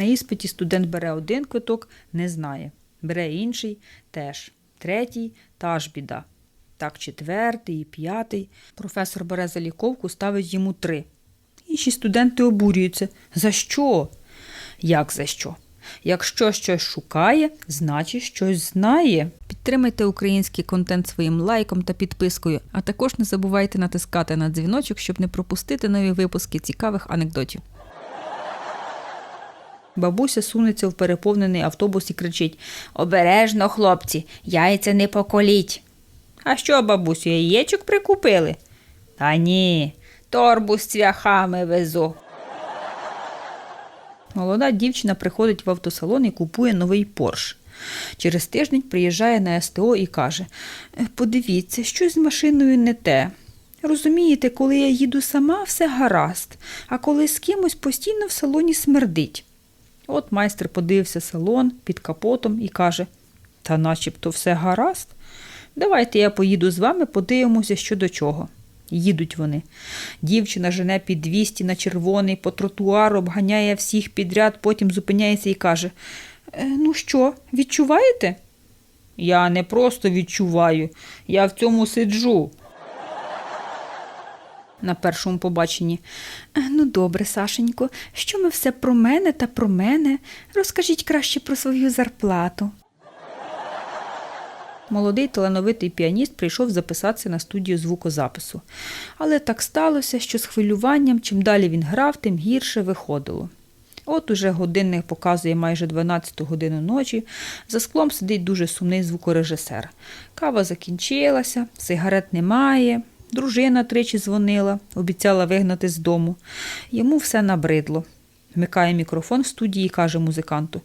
На іспиті студент бере один квиток, не знає. Бере інший теж. Третій та ж біда. Так, четвертий і п'ятий. Професор бере заліковку, ставить йому три. Інші студенти обурюються. За що? Як за що? Якщо щось шукає, значить щось знає. Підтримайте український контент своїм лайком та підпискою, а також не забувайте натискати на дзвіночок, щоб не пропустити нові випуски цікавих анекдотів. Бабуся сунеться в переповнений автобус і кричить Обережно, хлопці, яйця не поколіть. А що, бабусю, яєчок прикупили? Та ні, торбу з цвяхами везу. Молода дівчина приходить в автосалон і купує новий Порш. Через тиждень приїжджає на СТО і каже: «Е, Подивіться, щось з машиною не те. Розумієте, коли я їду сама, все гаразд, а коли з кимось постійно в салоні смердить. От майстер подивився салон під капотом і каже: Та начебто все гаразд. Давайте я поїду з вами, подивимося, що до чого. Їдуть вони. Дівчина жене під 200 на червоний, по тротуару обганяє всіх підряд, потім зупиняється і каже: «Е, Ну що, відчуваєте? Я не просто відчуваю, я в цьому сиджу. На першому побаченні. «Е, Ну, добре, Сашенько, що ми все про мене та про мене? Розкажіть краще про свою зарплату. Молодий талановитий піаніст прийшов записатися на студію звукозапису. Але так сталося, що з хвилюванням, чим далі він грав, тим гірше виходило. От уже годинник показує майже 12 годину ночі. За склом сидить дуже сумний звукорежисер. Кава закінчилася, сигарет немає. Дружина тричі дзвонила, обіцяла вигнати з дому. Йому все набридло. Вмикає мікрофон в студії і каже музиканту: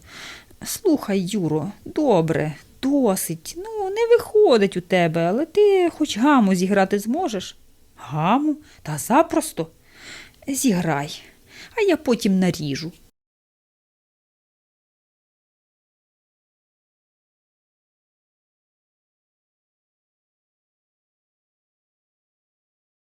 Слухай, Юро, добре, досить. Ну, не виходить у тебе, але ти хоч гаму зіграти зможеш. Гаму? Та запросто. Зіграй, а я потім наріжу.